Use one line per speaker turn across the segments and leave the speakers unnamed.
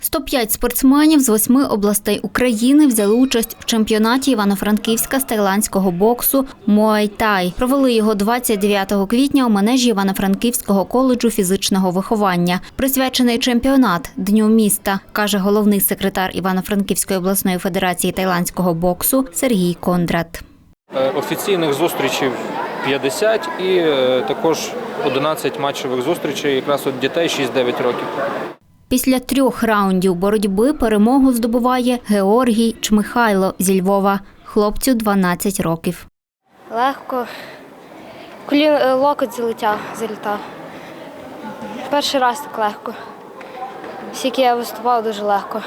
105 спортсменів з восьми областей України взяли участь в чемпіонаті Івано-Франківська з тайландського боксу Муай-Тай. Провели його 29 квітня у манежі Івано-Франківського коледжу фізичного виховання. Присвячений чемпіонат Дню міста, каже головний секретар Івано-Франківської обласної федерації тайландського боксу Сергій Кондрат.
Е, Офіційних зустрічей 50 і е, також 11 матчевих зустрічей якраз от дітей 6-9 років.
Після трьох раундів боротьби перемогу здобуває Георгій Чмихайло зі Львова. Хлопцю 12 років.
Легко. Колін е, локоть залетяв, залітав. Перший раз так легко. Скільки я виступав дуже легко.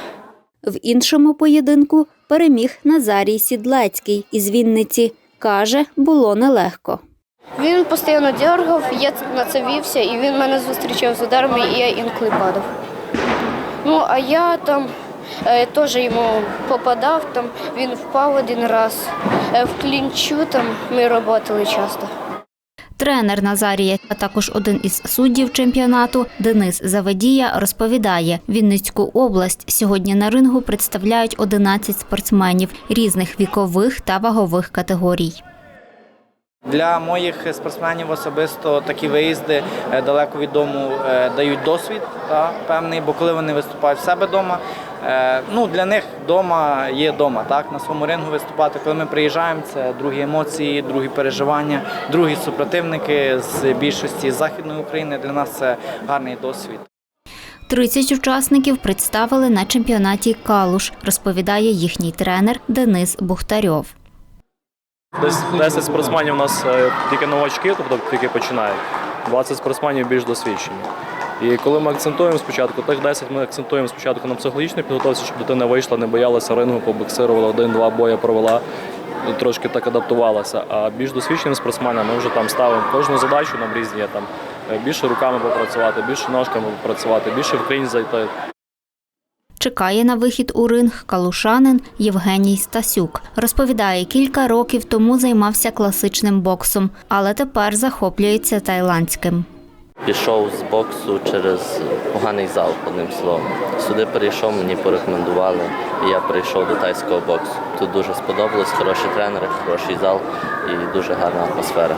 В іншому поєдинку переміг Назарій Сідлецький із Вінниці. Каже, було нелегко.
Він постійно дергав, я на це вівся, і він мене зустрічав з ударами, і я інколи падав. Ну, а я там е, теж йому попадав, там він впав один раз. Е, в клінчу там ми працювали часто.
Тренер Назарія, а також один із суддів чемпіонату Денис Заведія розповідає, Вінницьку область сьогодні на рингу представляють 11 спортсменів різних вікових та вагових категорій.
Для моїх спортсменів особисто такі виїзди е, далеко від дому е, дають досвід та, певний, бо коли вони виступають в себе вдома, ну, для них вдома є вдома, так, на своєму рингу виступати. Коли ми приїжджаємо, це другі емоції, другі переживання, другі супротивники з більшості Західної України. Для нас це гарний досвід.
30 учасників представили на чемпіонаті Калуш, розповідає їхній тренер Денис Бухтарьов.
Десь 10 спортсменів у нас е, тільки новачки, тобто тільки починають. 20 спортсменів більш досвідчені. І коли ми акцентуємо спочатку, тих 10 ми акцентуємо спочатку на психологічній підготовці, щоб дитина вийшла, не боялася рингу, побоксирувала один-два бої провела, трошки так адаптувалася. А більш досвідченим спортсменам ми вже там ставимо кожну задачу нам різні є, там е, більше руками попрацювати, більше ножками попрацювати, більше в крінь зайти.
Чекає на вихід у ринг калушанин Євгеній Стасюк. Розповідає, кілька років тому займався класичним боксом, але тепер захоплюється тайландським.
Пішов з боксу через поганий зал, одним словом. Сюди перейшов, мені порекомендували, і я прийшов до тайського боксу. Тут дуже сподобалось, хороші тренери, хороший зал і дуже гарна атмосфера.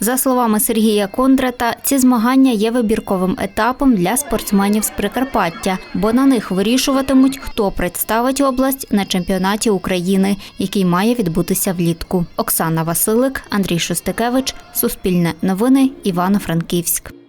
За словами Сергія Кондрата, ці змагання є вибірковим етапом для спортсменів з Прикарпаття, бо на них вирішуватимуть, хто представить область на чемпіонаті України, який має відбутися влітку. Оксана Василик, Андрій Шостикевич, Суспільне новини, Івано-Франківськ.